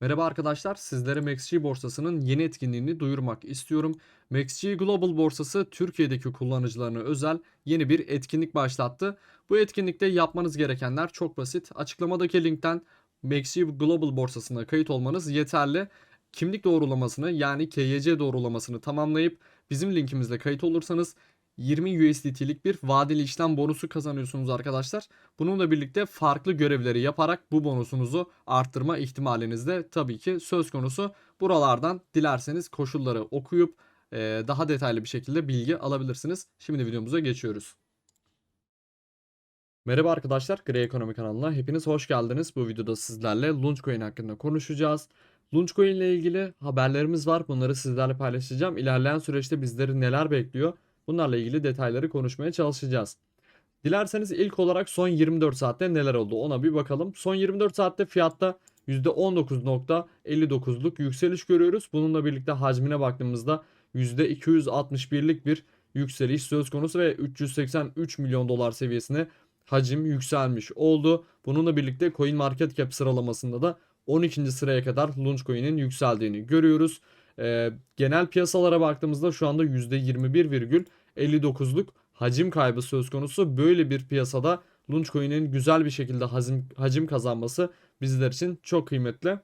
Merhaba arkadaşlar, sizlere MaxG borsasının yeni etkinliğini duyurmak istiyorum. MaxG Global borsası Türkiye'deki kullanıcılarına özel yeni bir etkinlik başlattı. Bu etkinlikte yapmanız gerekenler çok basit. Açıklamadaki linkten MaxG Global borsasına kayıt olmanız yeterli. Kimlik doğrulamasını yani KYC doğrulamasını tamamlayıp bizim linkimizle kayıt olursanız 20 USDT'lik bir vadeli işlem bonusu kazanıyorsunuz arkadaşlar. Bununla birlikte farklı görevleri yaparak bu bonusunuzu arttırma ihtimaliniz de tabii ki söz konusu. Buralardan dilerseniz koşulları okuyup e, daha detaylı bir şekilde bilgi alabilirsiniz. Şimdi videomuza geçiyoruz. Merhaba arkadaşlar, Grey Ekonomi kanalına hepiniz hoş geldiniz. Bu videoda sizlerle Launchcoin hakkında konuşacağız. Launchcoin ile ilgili haberlerimiz var. Bunları sizlerle paylaşacağım. İlerleyen süreçte bizleri neler bekliyor? Bunlarla ilgili detayları konuşmaya çalışacağız. Dilerseniz ilk olarak son 24 saatte neler oldu ona bir bakalım. Son 24 saatte fiyatta %19.59'luk yükseliş görüyoruz. Bununla birlikte hacmine baktığımızda %261'lik bir yükseliş söz konusu ve 383 milyon dolar seviyesine hacim yükselmiş oldu. Bununla birlikte CoinMarketCap sıralamasında da 12. sıraya kadar Launchcoin'in yükseldiğini görüyoruz. Ee, genel piyasalara baktığımızda şu anda %21,59'luk hacim kaybı söz konusu. Böyle bir piyasada Launchcoin'in güzel bir şekilde hacim, hacim kazanması bizler için çok kıymetli.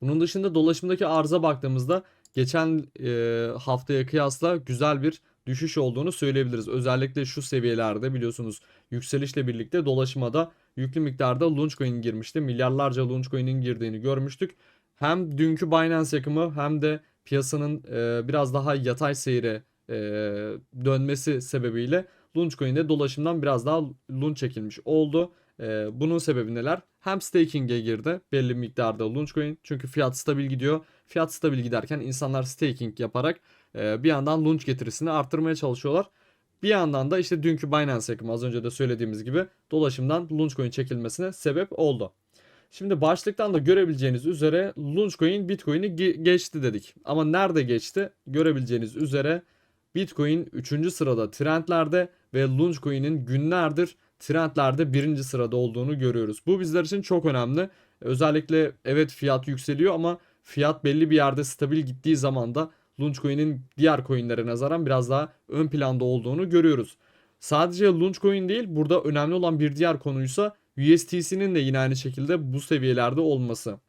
Bunun dışında dolaşımdaki arıza baktığımızda geçen e, haftaya kıyasla güzel bir düşüş olduğunu söyleyebiliriz. Özellikle şu seviyelerde biliyorsunuz yükselişle birlikte dolaşıma da yüklü miktarda Launchcoin girmişti. Milyarlarca Launchcoin'in girdiğini görmüştük. Hem dünkü Binance yakımı hem de piyasanın e, biraz daha yatay seyre e, dönmesi sebebiyle Launchcoin'de dolaşımdan biraz daha launch çekilmiş oldu. E, bunun sebebi neler? Hem staking'e girdi belli miktarda Launchcoin çünkü fiyat stabil gidiyor. Fiyat stabil giderken insanlar staking yaparak e, bir yandan launch getirisini arttırmaya çalışıyorlar. Bir yandan da işte dünkü Binance yakımı az önce de söylediğimiz gibi dolaşımdan Launchcoin çekilmesine sebep oldu. Şimdi başlıktan da görebileceğiniz üzere Launchcoin Bitcoin'i ge- geçti dedik. Ama nerede geçti? Görebileceğiniz üzere Bitcoin 3. sırada trendlerde ve Launchcoin'in günlerdir trendlerde 1. sırada olduğunu görüyoruz. Bu bizler için çok önemli. Özellikle evet fiyat yükseliyor ama fiyat belli bir yerde stabil gittiği zaman da Launchcoin'in diğer coinlere nazaran biraz daha ön planda olduğunu görüyoruz. Sadece Launchcoin değil burada önemli olan bir diğer konuysa USDC'nin de yine aynı şekilde bu seviyelerde olması.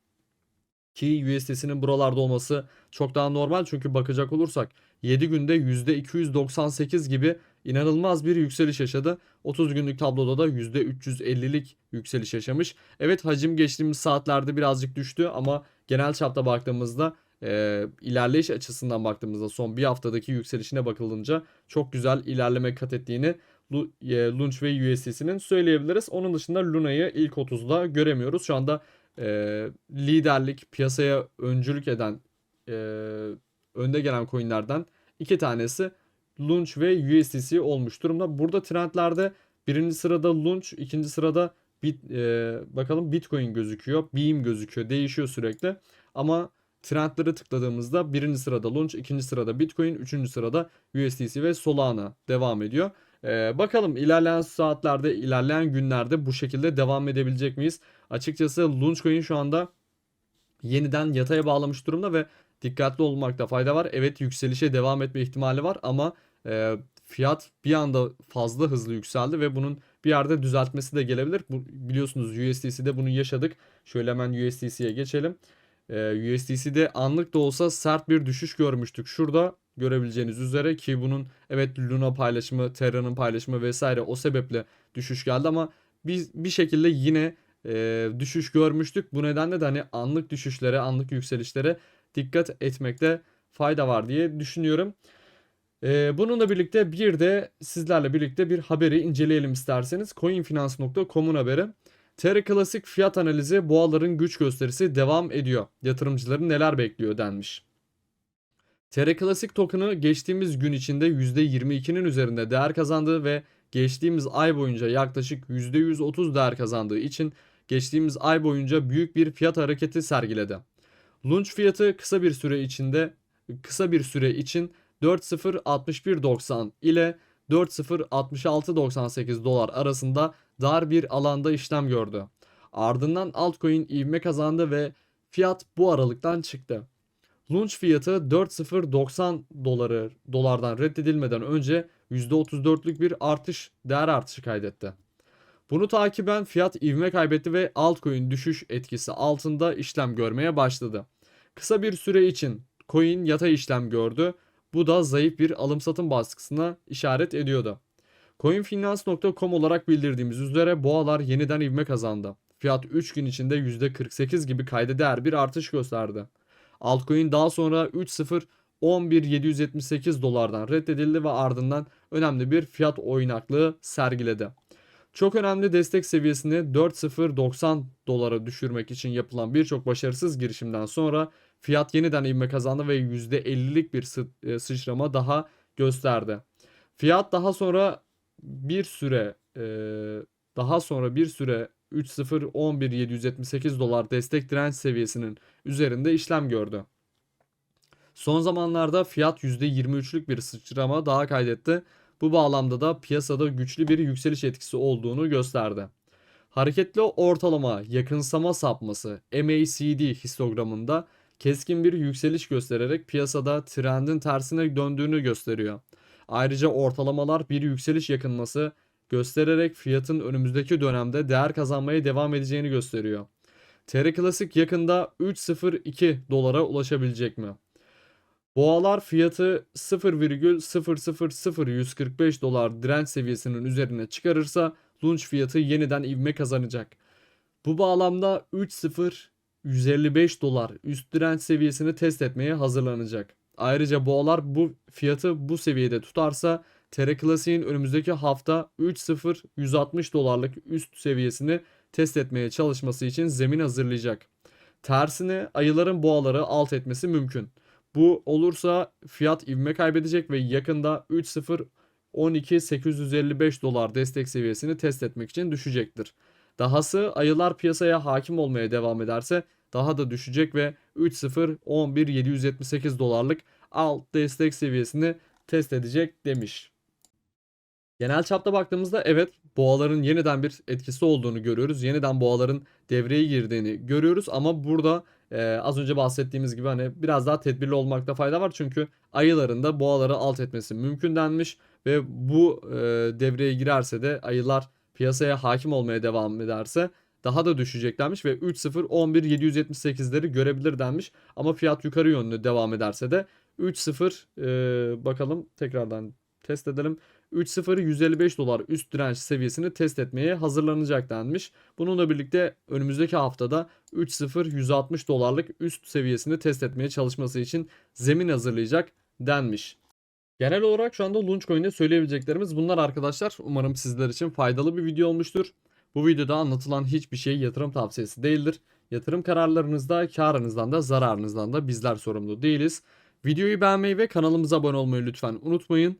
Ki USDC'nin buralarda olması çok daha normal çünkü bakacak olursak 7 günde %298 gibi inanılmaz bir yükseliş yaşadı. 30 günlük tabloda da %350'lik yükseliş yaşamış. Evet hacim geçtiğimiz saatlerde birazcık düştü ama genel çapta baktığımızda e, ilerleyiş açısından baktığımızda son bir haftadaki yükselişine bakılınca çok güzel ilerleme kat ettiğini Lunch ve USDC'nin söyleyebiliriz. Onun dışında Luna'yı ilk 30'da göremiyoruz. Şu anda e, liderlik, piyasaya öncülük eden, e, önde gelen coinlerden iki tanesi Lunch ve USDC olmuş durumda. Burada trendlerde birinci sırada Lunch, ikinci sırada Bit, e, bakalım Bitcoin gözüküyor. Beam gözüküyor. Değişiyor sürekli. Ama trendleri tıkladığımızda birinci sırada Launch, ikinci sırada Bitcoin, üçüncü sırada USDC ve Solana devam ediyor. Ee, bakalım ilerleyen saatlerde, ilerleyen günlerde bu şekilde devam edebilecek miyiz? Açıkçası Launchcoin şu anda yeniden yataya bağlamış durumda ve dikkatli olmakta fayda var. Evet yükselişe devam etme ihtimali var ama e, fiyat bir anda fazla hızlı yükseldi ve bunun bir yerde düzeltmesi de gelebilir. Bu, biliyorsunuz USDC'de bunu yaşadık. Şöyle hemen USDC'ye geçelim. E, USDC'de anlık da olsa sert bir düşüş görmüştük. Şurada görebileceğiniz üzere ki bunun evet Luna paylaşımı, Terra'nın paylaşımı vesaire o sebeple düşüş geldi ama biz bir şekilde yine e, düşüş görmüştük. Bu nedenle de hani anlık düşüşlere, anlık yükselişlere dikkat etmekte fayda var diye düşünüyorum. E, bununla birlikte bir de sizlerle birlikte bir haberi inceleyelim isterseniz. Coinfinance.com'un haberi. Terra Klasik fiyat analizi boğaların güç gösterisi devam ediyor. Yatırımcıları neler bekliyor denmiş. TR Klasik token'ı geçtiğimiz gün içinde %22'nin üzerinde değer kazandığı ve geçtiğimiz ay boyunca yaklaşık %130 değer kazandığı için geçtiğimiz ay boyunca büyük bir fiyat hareketi sergiledi. Launch fiyatı kısa bir süre içinde kısa bir süre için 4.061.90 ile 4.066.98 dolar arasında dar bir alanda işlem gördü. Ardından altcoin ivme kazandı ve Fiyat bu aralıktan çıktı. Launch fiyatı 4090 doları dolardan reddedilmeden önce %34'lük bir artış değer artışı kaydetti. Bunu takiben fiyat ivme kaybetti ve altcoin düşüş etkisi altında işlem görmeye başladı. Kısa bir süre için coin yatay işlem gördü. Bu da zayıf bir alım satım baskısına işaret ediyordu. Coinfinance.com olarak bildirdiğimiz üzere boğalar yeniden ivme kazandı. Fiyat 3 gün içinde %48 gibi kayda değer bir artış gösterdi. Altcoin daha sonra 3.0 11.778 dolardan reddedildi ve ardından önemli bir fiyat oynaklığı sergiledi. Çok önemli destek seviyesini 4.090 dolara düşürmek için yapılan birçok başarısız girişimden sonra fiyat yeniden ivme kazandı ve %50'lik bir e, sıçrama daha gösterdi. Fiyat daha sonra bir süre e, daha sonra bir süre 3.011.778 dolar destek direnç seviyesinin üzerinde işlem gördü. Son zamanlarda fiyat %23'lük bir sıçrama daha kaydetti. Bu bağlamda da piyasada güçlü bir yükseliş etkisi olduğunu gösterdi. Hareketli ortalama yakınsama sapması MACD histogramında keskin bir yükseliş göstererek piyasada trendin tersine döndüğünü gösteriyor. Ayrıca ortalamalar bir yükseliş yakınması göstererek fiyatın önümüzdeki dönemde değer kazanmaya devam edeceğini gösteriyor. TR Klasik yakında 3.02 dolara ulaşabilecek mi? Boğalar fiyatı 0,000145 dolar direnç seviyesinin üzerine çıkarırsa launch fiyatı yeniden ivme kazanacak. Bu bağlamda 3.0155 dolar üst direnç seviyesini test etmeye hazırlanacak. Ayrıca boğalar bu fiyatı bu seviyede tutarsa TR Klasik'in önümüzdeki hafta 3.0160 dolarlık üst seviyesini test etmeye çalışması için zemin hazırlayacak. Tersine ayıların boğaları alt etmesi mümkün. Bu olursa fiyat ivme kaybedecek ve yakında 3.0 12.855 dolar destek seviyesini test etmek için düşecektir. Dahası ayılar piyasaya hakim olmaya devam ederse daha da düşecek ve 3.0 11.778 dolarlık alt destek seviyesini test edecek demiş. Genel çapta baktığımızda evet boğaların yeniden bir etkisi olduğunu görüyoruz. Yeniden boğaların devreye girdiğini görüyoruz ama burada e, az önce bahsettiğimiz gibi hani biraz daha tedbirli olmakta fayda var. Çünkü ayıların da boğaları alt etmesi mümkün denmiş ve bu e, devreye girerse de ayılar piyasaya hakim olmaya devam ederse daha da düşecek denmiş ve 3.0 11.778'leri görebilir denmiş. Ama fiyat yukarı yönlü devam ederse de 3.0 e, bakalım tekrardan test edelim. 3.0 155 dolar üst direnç seviyesini test etmeye hazırlanacak denmiş. Bununla birlikte önümüzdeki haftada 3.0 160 dolarlık üst seviyesini test etmeye çalışması için zemin hazırlayacak denmiş. Genel olarak şu anda Launchcoin'de söyleyebileceklerimiz bunlar arkadaşlar. Umarım sizler için faydalı bir video olmuştur. Bu videoda anlatılan hiçbir şey yatırım tavsiyesi değildir. Yatırım kararlarınızda karınızdan da zararınızdan da bizler sorumlu değiliz. Videoyu beğenmeyi ve kanalımıza abone olmayı lütfen unutmayın.